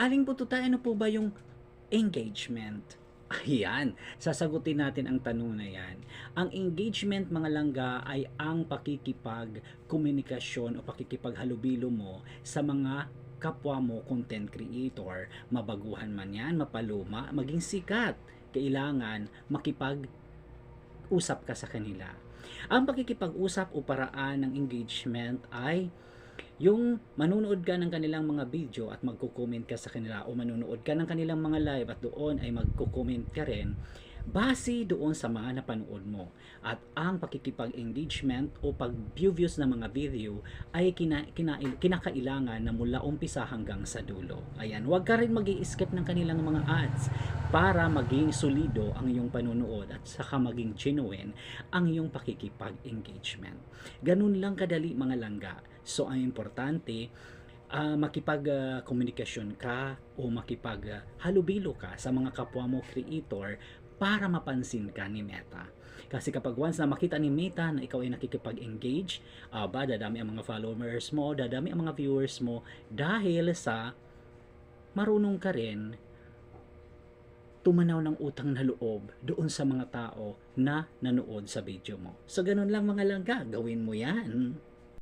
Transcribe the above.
Aling tayo, ano po ba yung engagement? Ayan, sasagutin natin ang tanong na yan. Ang engagement mga langga ay ang pakikipag-komunikasyon o pakikipaghalubilo mo sa mga kapwa mo content creator, mabaguhan man yan, mapaluma, maging sikat. Kailangan makipag-usap ka sa kanila. Ang pakikipag-usap o paraan ng engagement ay yung manunood ka ng kanilang mga video at magko-comment ka sa kanila o manunood ka ng kanilang mga live at doon ay magko-comment ka rin base doon sa mga napanood mo. At ang pakikipag-engagement o pag-view views ng mga video ay kina, kina, kinakailangan na mula umpisa hanggang sa dulo. Ayan, huwag ka rin mag skip ng kanilang mga ads para maging solido ang iyong panunood at saka maging genuine ang iyong pakikipag-engagement. Ganun lang kadali mga langga. So, ang importante, uh, makipag-komunikasyon ka o makipag-halubilo ka sa mga kapwa mo creator para mapansin ka ni Meta. Kasi kapag once na makita ni Meta na ikaw ay nakikipag-engage, uh, ba, dadami ang mga followers mo, dadami ang mga viewers mo dahil sa marunong ka rin tumanaw ng utang na loob doon sa mga tao na nanood sa video mo. So, ganun lang mga langga, gawin mo yan.